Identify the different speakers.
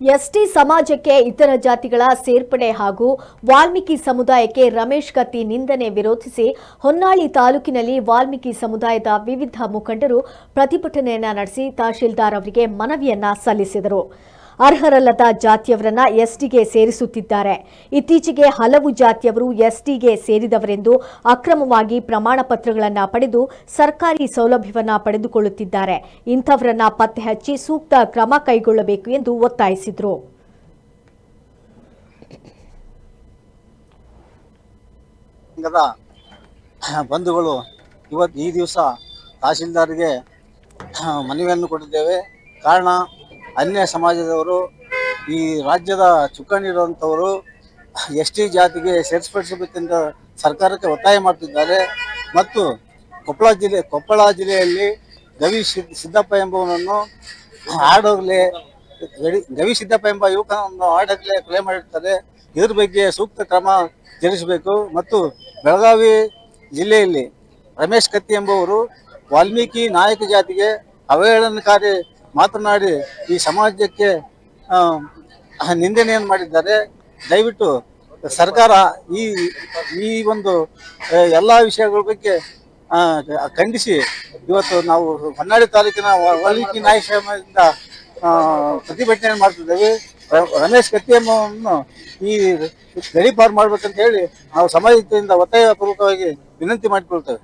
Speaker 1: ST ಸಮಾಜಕ್ಕೆ ಇತರ ಜಾತಿಗಳ ಸೇರ್ಪಡೆ ಹಾಗೂ ವಾಲ್ಮೀಕಿ ಸಮುದಾಯಕ್ಕೆ ರಮೇಶ್ ಕತ್ತಿ ನಿಂದನೆ ವಿರೋಧಿಸಿ ಹೊನ್ನಾಳಿ ತಾಲೂಕಿನಲ್ಲಿ ವಾಲ್ಮೀಕಿ ಸಮುದಾಯದ ವಿವಿಧ ಮುಖಂಡರು ಪ್ರತಿಭಟನೆಯನ್ನ ನಡೆಸಿ ತಹಶೀಲ್ದಾರ್ ಅವರಿಗೆ ಮನವಿಯನ್ನ ಸಲ್ಲಿಸಿದರು. ಅರ್ಹರಲ್ಲದ ಜಾತಿಯವರನ್ನ ಎಸ್ಟಿಗೆ ಸೇರಿಸುತ್ತಿದ್ದಾರೆ. ಇತ್ತೀಚೆಗೆ ಹಲವು ಜಾತಿಯವರು ಎಸ್ಟಿಗೆ ಸೇರಿದವರೆಂದು ಅಕ್ರಮವಾಗಿ ಪ್ರಮಾಣ ಪತ್ರಗಳನ್ನು ಪಡೆದು ಸರ್ಕಾರಿ ಸೌಲಭ್ಯವನ್ನ ಪಡೆದುಕೊಳ್ಳುತ್ತಿದ್ದಾರೆ. ಇಂಥವರನ್ನ ಪತ್ತೆ ಹಚ್ಚಿ ಸೂಕ್ತ ಕ್ರಮ ಕೈಗೊಳ್ಳಬೇಕು ಎಂದು ಒತ್ತಾಯಿಸಿದರು.
Speaker 2: ಬಂಧುಗಳು ಇವತ್ತು ಈ ದಿವಸ ತಹಶೀಲ್ದಾರ್ಗೆ ಮನವಿಯನ್ನು ಕೊಟ್ಟಿದ್ದೇವೆ. ಕಾರಣ ಅನ್ಯ ಸಮಾಜದವರು, ಈ ರಾಜ್ಯದ ಚುಕ್ಕಾಣಿರುವಂಥವರು ಎಸ್ ಟಿ ಜಾತಿಗೆ ಸೇರ್ಸ್ಪಡಿಸಬೇಕೆಂದು ಸರ್ಕಾರಕ್ಕೆ ಒತ್ತಾಯ ಮಾಡ್ತಿದ್ದಾರೆ. ಮತ್ತು ಕೊಪ್ಪಳ ಜಿಲ್ಲೆ, ಕೊಪ್ಪಳ ಜಿಲ್ಲೆಯಲ್ಲಿ ಗವಿ ಸಿದ್- ಸಿದ್ದಪ್ಪ ಎಂಬುವನನ್ನು ಆಡೋಗ್ಲೆ ಗವಿ ಸಿದ್ದಪ್ಪ ಎಂಬ ಯುವಕನನ್ನು ಆಡೋಗ್ಲೆ ಕೊಲೆ ಮಾಡಿರ್ತಾರೆ. ಇದ್ರ ಬಗ್ಗೆ ಸೂಕ್ತ ಕ್ರಮ ಜರುಗಿಸಬೇಕು. ಮತ್ತು ಬೆಳಗಾವಿ ಜಿಲ್ಲೆಯಲ್ಲಿ ರಮೇಶ್ ಕತ್ತಿ ಎಂಬುವರು ವಾಲ್ಮೀಕಿ ನಾಯಕ ಜಾತಿಗೆ ಅವಹೇಳನಕಾರಿ ಮಾತನಾಡಿ ಈ ಸಮಾಜಕ್ಕೆ ನಿಂದನೆಯನ್ನು ಮಾಡಿದ್ದಾರೆ. ದಯವಿಟ್ಟು ಸರ್ಕಾರ ಈ ಈ ಒಂದು ಎಲ್ಲ ವಿಷಯಗಳ ಬಗ್ಗೆ ಖಂಡಿಸಿ. ಇವತ್ತು ನಾವು ಹೊನ್ನಾಳಿ ತಾಲೂಕಿನ ವಾಲ್ಮೀಕಿ ಆ, ಪ್ರತಿಭಟನೆ ಮಾಡ್ತಿದ್ದೇವೆ. ರಮೇಶ್ ಕತ್ತಿಯಮ್ಮವನ್ನು ಈ ಗಡಿಪಾರು ಮಾಡ್ಬೇಕಂತ ಹೇಳಿ ನಾವು ಸಮಾಜದಿಂದ ಒತ್ತಾಯಪೂರ್ವಕವಾಗಿ ವಿನಂತಿ ಮಾಡಿಕೊಳ್ತೇವೆ.